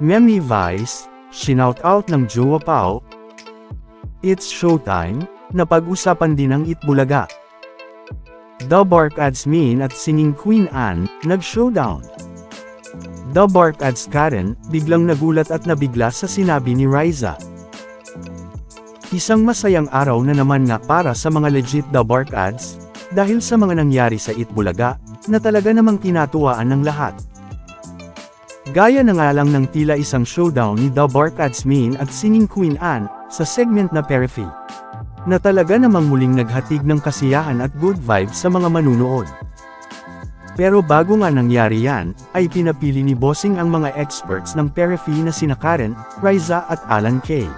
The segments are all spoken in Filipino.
Memi Vice, shinout out ng Jowa Pao. It's showtime, napag-usapan din ng Itbulaga. The Barkads Min at Singing Queen Anne, nag-showdown. The Barkads Karen, biglang nagulat at nabigla sa sinabi ni Riza. Isang masayang araw na naman nga para sa mga legit The Barkads, dahil sa mga nangyari sa Itbulaga, na talaga namang kinatuwaan ng lahat. Gaya na nga lang ng tila isang showdown ni The Barkads Min at Singing Queen Anne, sa segment na Periphy. Na talaga namang muling naghatid ng kasiyahan at good vibes sa mga manunood. Pero bago nga nangyari yan, ay pinapili ni Bossing ang mga experts ng Periphy na sina Karen, Riza at Alan Kay.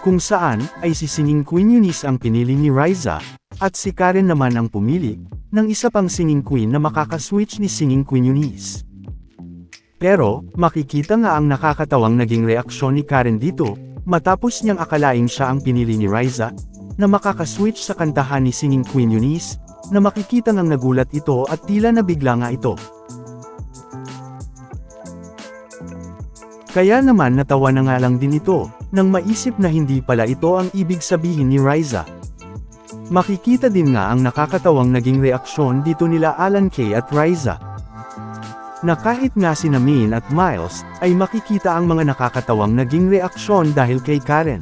Kung saan, ay si Singing Queen Eunice ang pinili ni Riza, at si Karen naman ang pumili, ng isa pang Singing Queen na makakaswitch ni Singing Queen Eunice. Pero, makikita nga ang nakakatawang naging reaksyon ni Karen dito, matapos niyang akalaing siya ang pinili ni Riza, na makakaswitch sa kantahan ni Singing Queen Eunice, na makikita ngang nagulat ito at tila nabigla nga ito. Kaya naman natawa na nga lang din ito, nang maisip na hindi pala ito ang ibig sabihin ni Riza. Makikita din nga ang nakakatawang naging reaksyon dito nila Alan Kay at Riza. Na kahit nga si Min at Miles, ay makikita ang mga nakakatawang naging reaksyon dahil kay Karen.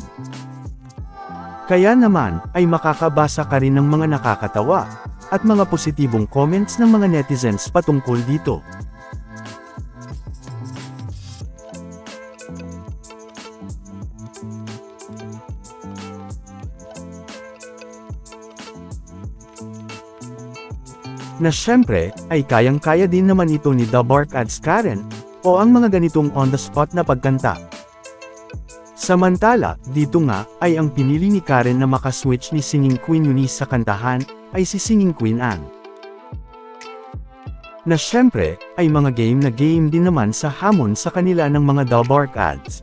Kaya naman, ay makakabasa ka rin ng mga nakakatawa, at mga positibong comments ng mga netizens patungkol dito. Na syempre, ay kayang-kaya din naman ito ni The Barkads Karen, o ang mga ganitong on-the-spot na pagkanta. Samantala, dito nga, ay ang pinili ni Karen na makaswitch ni Singing Queen Eunice sa kantahan, ay si Singing Queen Anne. Na syempre, ay mga game na game din naman sa hamon sa kanila ng mga The Barkads.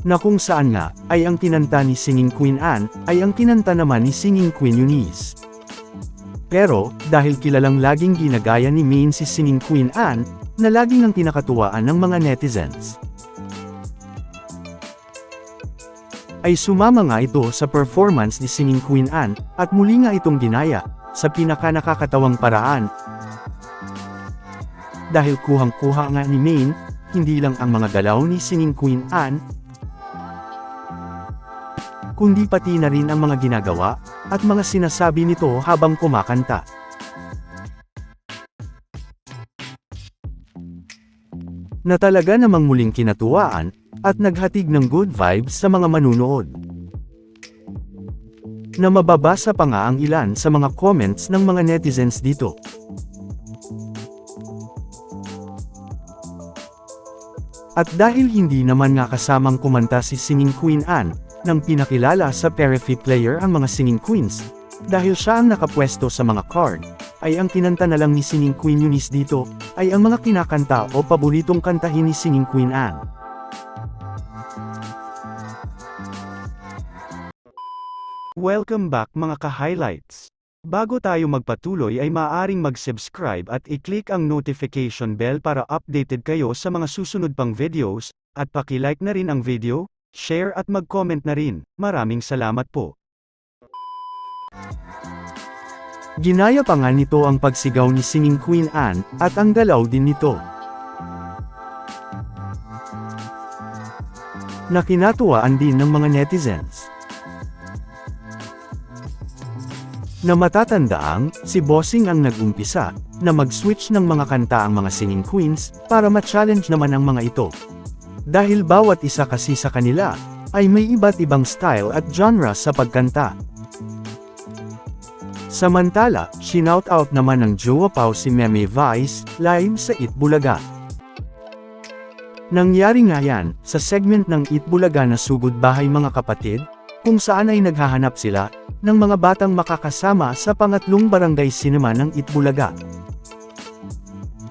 Na kung saan nga, ay ang kinanta ni Singing Queen Anne, ay ang kinanta naman ni Singing Queen Eunice. Pero, dahil kilalang laging ginagaya ni Min si Singing Queen Anne, na laging ang kinakatuwaan ng mga netizens. Ay sumama nga ito sa performance ni Singing Queen Anne, at muli nga itong ginaya, sa pinaka-nakakatawang paraan. Dahil kuhang-kuha nga ni Min, hindi lang ang mga galaw ni Singing Queen Anne, kundi pati na rin ang mga ginagawa, at mga sinasabi nito habang kumakanta. Na talaga namang muling kinatuwaan, at naghatig ng good vibes sa mga manunood. Na mababasa pa nga ang ilan sa mga comments ng mga netizens dito. At dahil hindi naman nga kasamang kumanta si Singing Queen Anne, nang pinakilala sa Periphy player ang mga singing queens. Dahil siya ang nakapwesto sa mga card, ay ang kinanta na lang ni Singing Queen Eunice dito, ay ang mga kinakanta o paboritong kantahin ni Singing Queen Anne. Welcome back mga ka-highlights. Bago tayo magpatuloy ay maaaring mag-subscribe at i-click ang notification bell para updated kayo sa mga susunod pang videos, at paki-like na rin ang video, share at mag-comment na rin. Maraming salamat po. Ginaya pa nga nito ang pagsigaw ni Singing Queen Anne, at ang galaw din nito. Nakinatuwaan din ng mga netizens. Na matatandaang, si Bossing ang nag-umpisa, na mag-switch ng mga kanta ang mga singing queens, para ma-challenge naman ang mga ito. Dahil bawat isa kasi sa kanila, ay may iba't ibang style at genre sa pagkanta. Samantala, shinout out naman ng Jowa Pau si Meme Vice, live sa Itbulaga. Nangyari nga yan, sa segment ng Itbulaga na Sugod Bahay Mga Kapatid, kung saan ay naghahanap sila, ng mga batang makakasama sa pangatlong barangay cinema ng Itbulaga.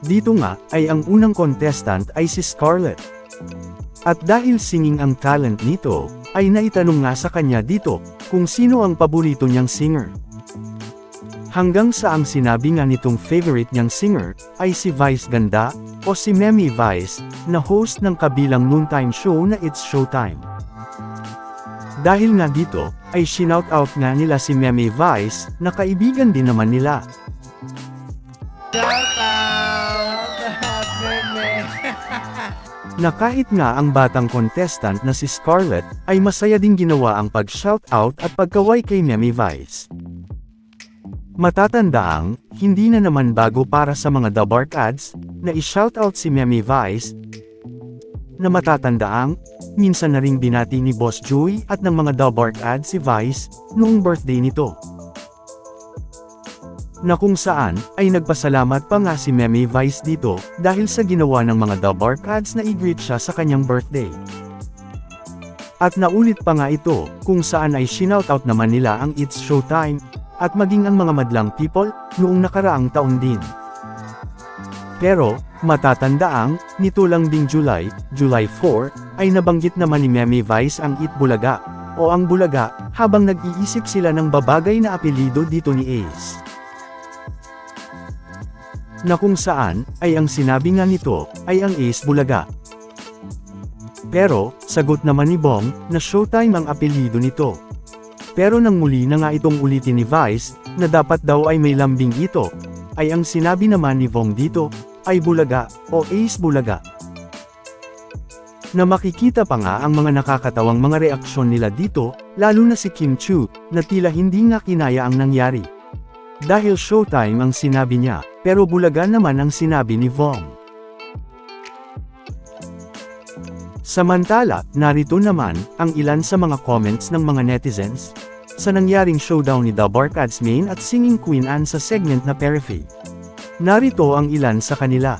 Dito nga, ay ang unang contestant ay si Scarlett. At dahil singing ang talent nito, ay naitanong nga sa kanya dito, kung sino ang paborito niyang singer. Hanggang sa ang sinabi nga nitong favorite niyang singer, ay si Vice Ganda, o si Memi Vice, na host ng kabilang noontime show na It's Showtime. Dahil nga dito, ay shoutout nga nila si Memi Vice, na kaibigan din naman nila. Shout Na kahit nga ang batang contestant na si Scarlett, ay masaya ding ginawa ang pag-shoutout at pagkaway kay Memi Vice. Matatandaang, hindi na naman bago para sa mga The Bark ads, na i-shoutout si Memi Vice, na matatandaang, minsan na ring binati ni Boss Joey at ng mga The Bark ads si Vice, noong birthday nito. Na kung saan, ay nagpasalamat pa nga si Memi Vice dito, dahil sa ginawa ng mga The Bark ads na i-greet siya sa kanyang birthday. At naulit pa nga ito, kung saan ay shoutout naman nila ang It's Showtime, at maging ang mga madlang people, noong nakaraang taon din. Pero, matatandaang, nito lang ding July, July 4, ay nabanggit naman ni Memi Vice ang It Bulaga, o ang Bulaga, habang nag-iisip sila ng babagay na apelido dito ni Ace. Na kung saan, ay ang sinabi nga nito, ay ang Ace Bulaga. Pero, sagot naman ni Bong, na Showtime ang apelido nito. Pero nang muli na nga itong ulitin ni Vice, na dapat daw ay may lambing ito, ay ang sinabi naman ni Vong dito, ay Bulaga, o Ace Bulaga. Na makikita pa nga ang mga nakakatawang mga reaksyon nila dito, lalo na si Kim Chu, na tila hindi nga kinaya ang nangyari. Dahil showtime ang sinabi niya, pero Bulaga naman ang sinabi ni Vong. Samantala, narito naman, ang ilan sa mga comments ng mga netizens, sa nangyaring showdown ni The Barkads Main at Singing Queen Anne sa segment na Periphery. Narito ang ilan sa kanila.